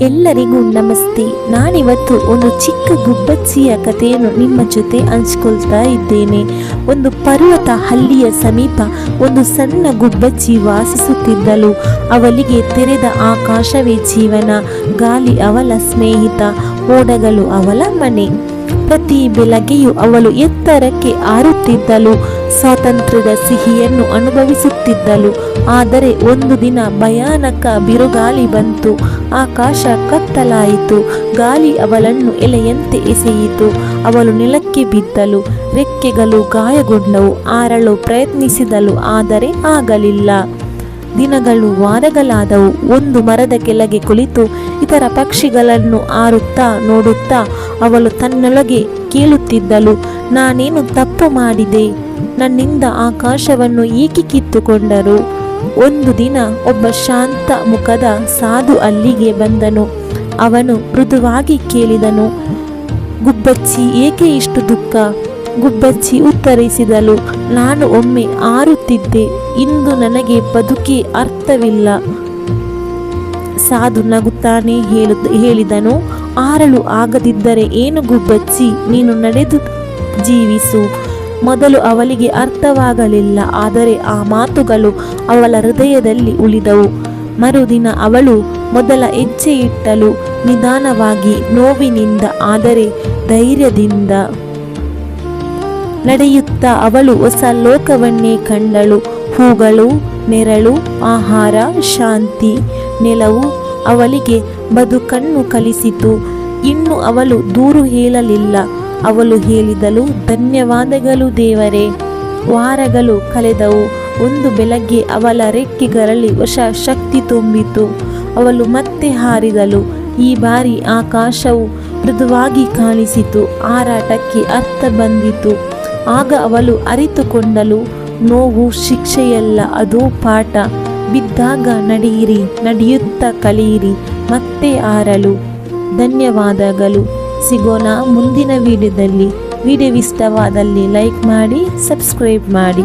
ಎಲ್ಲರಿಗೂ ನಮಸ್ತೆ. ನಾನಿವತ್ತು ಒಂದು ಚಿಕ್ಕ ಗುಬ್ಬಚ್ಚಿಯ ಕಥೆಯನ್ನು ನಿಮ್ಮ ಜೊತೆ ಹಂಚ್ಕೊಳ್ತಾ ಇದ್ದೇನೆ. ಒಂದು ಪರ್ವತ ಹಳ್ಳಿಯ ಸಮೀಪ ಒಂದು ಸಣ್ಣ ಗುಬ್ಬಚ್ಚಿ ವಾಸಿಸುತ್ತಿದ್ದಳು. ಅವಳಿಗೆ ತೆರೆದ ಆಕಾಶವೇ ಜೀವನ ಗಾಲಿ ಅವಳ ಸ್ನೇಹಿತ ಓಡಗಳು ಅವಳ ಮನೆ. ಪ್ರತಿ ಬೆಳಗ್ಗೆಯೂ ಅವಳು ಎತ್ತರಕ್ಕೆ ಹಾರುತ್ತಿದ್ದಳು. ಸ್ವಾತಂತ್ರ್ಯದ ಸಿಹಿಯನ್ನು ಅನುಭವಿಸುತ್ತಿದ್ದಳು. ಆದರೆ ಒಂದು ದಿನ ಭಯಾನಕ ಬಿರುಗಾಳಿ ಬಂತು. ಆಕಾಶ ಕತ್ತಲಾಯಿತು. ಗಾಳಿ ಅವಳನ್ನು ಎಲೆಯಂತೆ ಎಸೆಯಿತು. ಅವಳು ನೆಲಕ್ಕೆ ಬಿದ್ದಳು. ರೆಕ್ಕೆಗಳು ಗಾಯಗೊಂಡವು. ಆರಳು ಪ್ರಯತ್ನಿಸಿದಳು. ಆದರೆ ಆಗಲಿಲ್ಲ. ದಿನಗಳು, ವಾರಗಳಾದವು. ಒಂದು ಮರದ ಕೆಳಗೆ ಕುಳಿತು ಇತರ ಪಕ್ಷಿಗಳನ್ನು ಆರುತ್ತಾ ನೋಡುತ್ತಾ ಅವಳು ತನ್ನೊಳಗೆ ಕೇಳುತ್ತಿದ್ದಳು, ನಾನೇನು ತಪ್ಪು ಮಾಡಿದೆ? ನನ್ನಿಂದ ಆಕಾಶವನ್ನು ಏಕೆ ಕಿತ್ತುಕೊಂಡರು? ಒಂದು ದಿನ ಒಬ್ಬ ಶಾಂತ ಮುಖದ ಸಾಧು ಅಲ್ಲಿಗೆ ಬಂದನು. ಅವನು ಮೃದುವಾಗಿ ಕೇಳಿದನು, ಗುಬ್ಬಚ್ಚಿ, ಏಕೆ ಇಷ್ಟು ದುಃಖ? ಗುಬ್ಬಚ್ಚಿ ಉತ್ತರಿಸಿದಳು. ನಾನು ಒಮ್ಮೆ ಆರುತ್ತಿದ್ದೆ. ಇಂದು ನನಗೆ ಬದುಕಿ ಅರ್ಥವಿಲ್ಲ. ಸಾಧು ನಗುತ್ತಾನೆ ಹೇಳು ಹೇಳಿದನು. ಆರಲು ಆಗದಿದ್ದರೆ ಏನು ಗುಬ್ಬಚ್ಚಿ? ನೀನು ನಡೆದು ಜೀವಿಸು. ಮೊದಲು ಅವಳಿಗೆ ಅರ್ಥವಾಗಲಿಲ್ಲ. ಆದರೆ ಆ ಮಾತುಗಳು ಅವಳ ಹೃದಯದಲ್ಲಿ ಉಳಿದವು. ಮರುದಿನ ಅವಳು ಮೊದಲ ಹೆಜ್ಜೆ ಇಟ್ಟಲು ನಿಧಾನವಾಗಿ ನೋವಿನಿಂದ, ಆದರೆ ಧೈರ್ಯದಿಂದ. ನಡೆಯುತ್ತಾ ಅವಳು ಹೊಸ ಲೋಕವನ್ನೇ ಕಂಡಳು. ಹೂಗಳು, ನೆರಳು, ಆಹಾರ, ಶಾಂತಿ, ನೆಲವು ಅವಳಿಗೆ ಬದುಕನ್ನು ಕಲಿಸಿತು. ಇನ್ನು ಅವಳು ದೂರು ಹೇಳಲಿಲ್ಲ. ಅವಳು ಹೇಳಿದಳು, ಧನ್ಯವಾದಗಳು ದೇವರೇ. ವಾರಗಳು ಕಳೆದವು. ಒಂದು ಬೆಳಗ್ಗೆ ಅವಳ ರೆಕ್ಕೆಗಳಲ್ಲಿ ಹೊಸ ಶಕ್ತಿ ತುಂಬಿತು. ಅವಳು ಮತ್ತೆ ಹಾರಿದಳು. ಈ ಬಾರಿ ಆಕಾಶವು ಮೃದುವಾಗಿ ಕಾಣಿಸಿತು. ಹಾರಾಟಕ್ಕೆ ಅರ್ಥ ಬಂದಿತು. ಆಗ ಅವಳು ಅರಿತುಕೊಂಡಳು, ನೋವು, ಶಿಕ್ಷೆಯಲ್ಲ ಅದು ಪಾಠ. ಬಿದ್ದಾಗ ನಡೆಯಿರಿ, ನಡೆಯುತ್ತಾ ಕಲಿಯಿರಿ, ಮತ್ತೆ ಆರಲು ಧನ್ಯವಾದಗಳು. ಸಿಗೋಣ ಮುಂದಿನ ವಿಡಿಯೋದಲ್ಲಿ. ವಿಡಿಯೋ ಇಷ್ಟವಾದಲ್ಲಿ ಲೈಕ್ ಮಾಡಿ, ಸಬ್ಸ್ಕ್ರೈಬ್ ಮಾಡಿ.